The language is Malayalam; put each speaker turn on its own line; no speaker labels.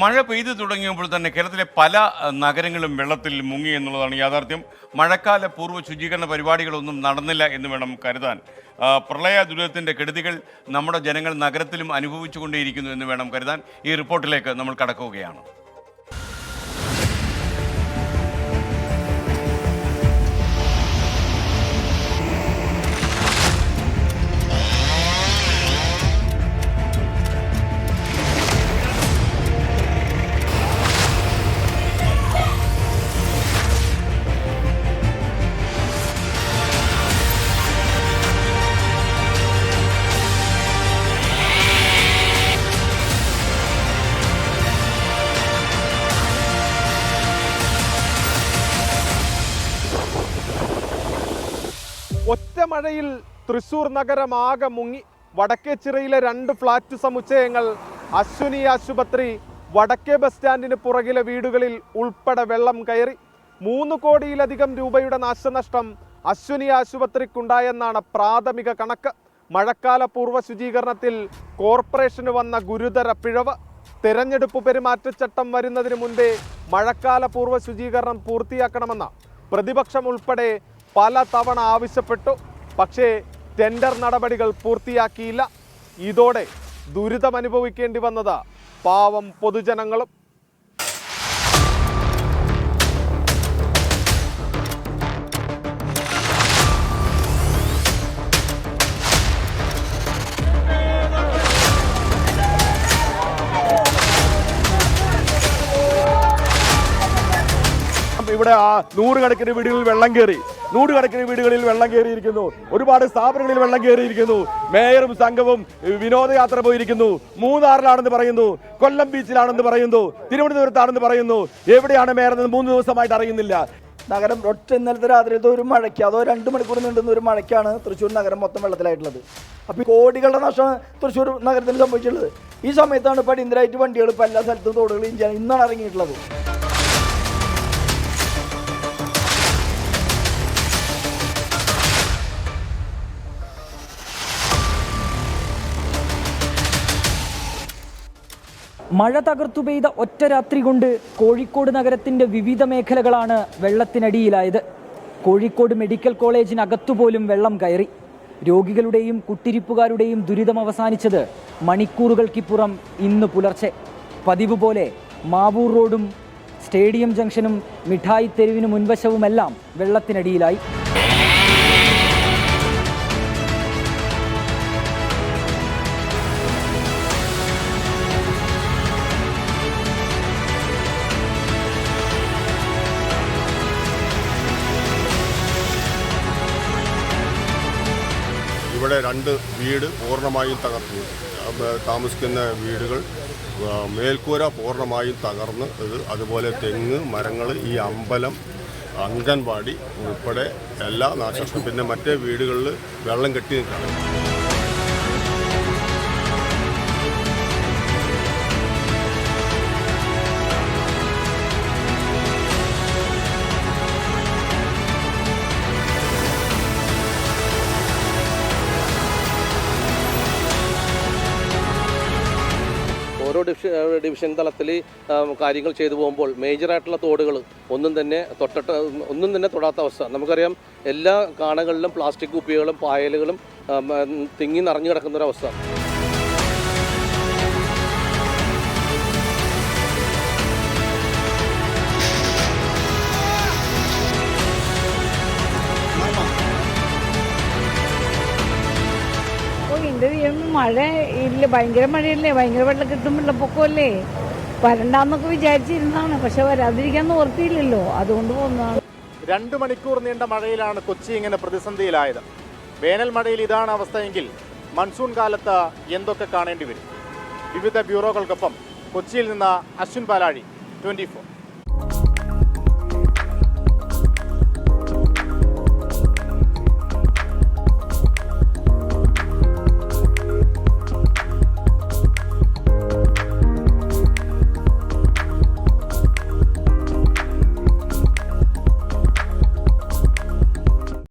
മഴ പെയ്തു തുടങ്ങിയപ്പോൾ തന്നെ കേരളത്തിലെ പല നഗരങ്ങളും വെള്ളത്തിൽ മുങ്ങി എന്നുള്ളതാണ് യാഥാർത്ഥ്യം. മഴക്കാല പൂർവ ശുചീകരണ പരിപാടികളൊന്നും നടന്നില്ല എന്ന് വേണം കരുതാൻ. പ്രളയ ദുരിതത്തിന്റെ കെടുതികൾ നമ്മുടെ ജനങ്ങൾ നഗരത്തിലും അനുഭവിച്ചുകൊണ്ടേയിരിക്കുന്നു എന്ന് വേണം കരുതാൻ. ഈ റിപ്പോർട്ടിലേക്ക് നമ്മൾ കടക്കുകയാണ്.
ഒറ്റ മഴയിൽ തൃശൂർ നഗരം ആകെ മുങ്ങി വടക്കേച്ചിറയിലെ രണ്ട് ഫ്ളാറ്റ് സമുച്ചയങ്ങൾ അശ്വിനി ആശുപത്രി വടക്കേ ബസ് സ്റ്റാൻഡിന് പുറകിലെ വീടുകളിൽ ഉൾപ്പെടെ വെള്ളം കയറി. മൂന്ന് കോടിയിലധികം രൂപയുടെ നാശനഷ്ടം അശ്വിനി ആശുപത്രിക്കുണ്ടായെന്നാണ് പ്രാഥമിക കണക്ക്. മഴക്കാല പൂർവ ശുചീകരണത്തിൽ കോർപ്പറേഷന് വന്ന ഗുരുതര പിഴവ്. തെരഞ്ഞെടുപ്പ് പെരുമാറ്റച്ചട്ടം വരുന്നതിന് മുൻപേ മഴക്കാല പൂർവ ശുചീകരണം പൂർത്തിയാക്കണമെന്ന പ്രതിപക്ഷം ഉൾപ്പെടെ പല തവണ ആവശ്യപ്പെട്ടു. പക്ഷേ ടെൻഡർ നടപടികൾ പൂർത്തിയാക്കിയില്ല. ഇതോടെ ദുരിതമനുഭവിക്കേണ്ടി വന്നത് പാവം പൊതുജനങ്ങളും.
ഇവിടെ ആ നൂറുകണക്കിന് വീടുകളിൽ വെള്ളം കയറി. നൂറുകണക്കിന് വീടുകളിൽ വെള്ളം കയറിയിരിക്കുന്നു. ഒരുപാട് സ്ഥാപനങ്ങളിൽ വെള്ളം കയറിയിരിക്കുന്നു. മേയറും സംഘവും വിനോദയാത്ര പോയിരിക്കുന്നു. മൂന്നാറിലാണെന്ന് പറയുന്നു. കൊല്ലം ബീച്ചിലാണെന്ന് പറയുന്നു. തിരുവനന്തപുരത്താണെന്ന് പറയുന്നു. എവിടെയാണ് മേയർ എന്ന് മൂന്ന് ദിവസമായിട്ട് അറിയുന്നില്ല.
നഗരം ഒറ്റ ഇന്നലത്തെ രാത്രി ഒരു മഴയ്ക്ക് അതോ രണ്ട് മണിക്കൂർ നീണ്ടുന്ന ഒരു മഴയ്ക്കാണ് തൃശ്ശൂർ നഗരം മൊത്തം വെള്ളത്തിലായിട്ടുള്ളത്. അപ്പോൾ കോടികളുടെ നഷ്ടമാണ് തൃശ്ശൂർ നഗരത്തിന് സംഭവിച്ചിട്ടുള്ളത്. ഈ സമയത്താണ് ഇപ്പോൾ അടിയന്തരമായിട്ട് വണ്ടികൾ ഇപ്പോൾ എല്ലാ സ്ഥലത്തും ചെയ്യാൻ ഇന്നാണ് ഇറങ്ങിയിട്ടുള്ളത്.
മഴ തകർത്തു പെയ്ത ഒറ്റ രാത്രി കൊണ്ട് കോഴിക്കോട് നഗരത്തിന്റെ വിവിധ മേഖലകളാണ് വെള്ളത്തിനടിയിലായത്. കോഴിക്കോട് മെഡിക്കൽ കോളേജിനകത്തുപോലും വെള്ളം കയറി. രോഗികളുടെയും കുട്ടിരിപ്പുകാരുടെയും ദുരിതം അവസാനിച്ചത് മണിക്കൂറുകൾക്കിപ്പുറം ഇന്ന് പുലർച്ചെ. പതിവ് പോലെ മാവൂർ റോഡും സ്റ്റേഡിയം ജംഗ്ഷനും മിഠായി തെരുവിന് മുൻവശവുമെല്ലാം വെള്ളത്തിനടിയിലായി.
ഇവിടെ രണ്ട് വീട് പൂർണമായും തകർന്നു. താമസിക്കുന്ന വീടുകൾ മേൽക്കൂര പൂർണമായും തകർന്ന് ഇത് അതുപോലെ തെങ്ങ് മരങ്ങൾ ഈ അമ്പലം അംഗൻവാടി ഉൾപ്പെടെ എല്ലാ നാശനഷ്ടം. പിന്നെ മറ്റേ വീടുകളിൽ വെള്ളം കെട്ടി നിൽക്കുകയാണ്.
ഓരോ ഡിവിഷൻ ഡിവിഷൻ തലത്തിൽ കാര്യങ്ങൾ ചെയ്തു പോകുമ്പോൾ മേജറായിട്ടുള്ള തോടുകൾ ഒന്നും തന്നെ തൊട്ടിട്ട് ഒന്നും തന്നെ തൊടാത്ത അവസ്ഥ. നമുക്കറിയാം എല്ലാ കാണകളിലും പ്ലാസ്റ്റിക് കുപ്പികളും പായലുകളും തിങ്ങി നിറഞ്ഞു കിടക്കുന്ന ഒരു
മഴ ഇല്ല ഭയങ്കര മഴയല്ലേ? ഭയങ്കര വെള്ളം കിട്ടും വെള്ളപ്പൊക്കമല്ലേ? വരണ്ടെന്നൊക്കെ വിചാരിച്ചിരുന്നതാണ് പക്ഷെ വരാതിരിക്കാന്ന് ഓർത്തിയില്ലല്ലോ. അതുകൊണ്ട് പോകുന്നതാണ്
രണ്ടു മണിക്കൂർ നീണ്ട മഴയിലാണ് കൊച്ചി ഇങ്ങനെ പ്രതിസന്ധിയിലായത്. വേനൽ മഴയിൽ ഇതാണ് അവസ്ഥയെങ്കിൽ മൺസൂൺ കാലത്ത് എന്തൊക്കെ കാണേണ്ടി വരും? വിവിധ ബ്യൂറോകൾക്കൊപ്പം കൊച്ചിയിൽ നിന്ന് അശ്വിൻ പാലാഴി ട്വന്റി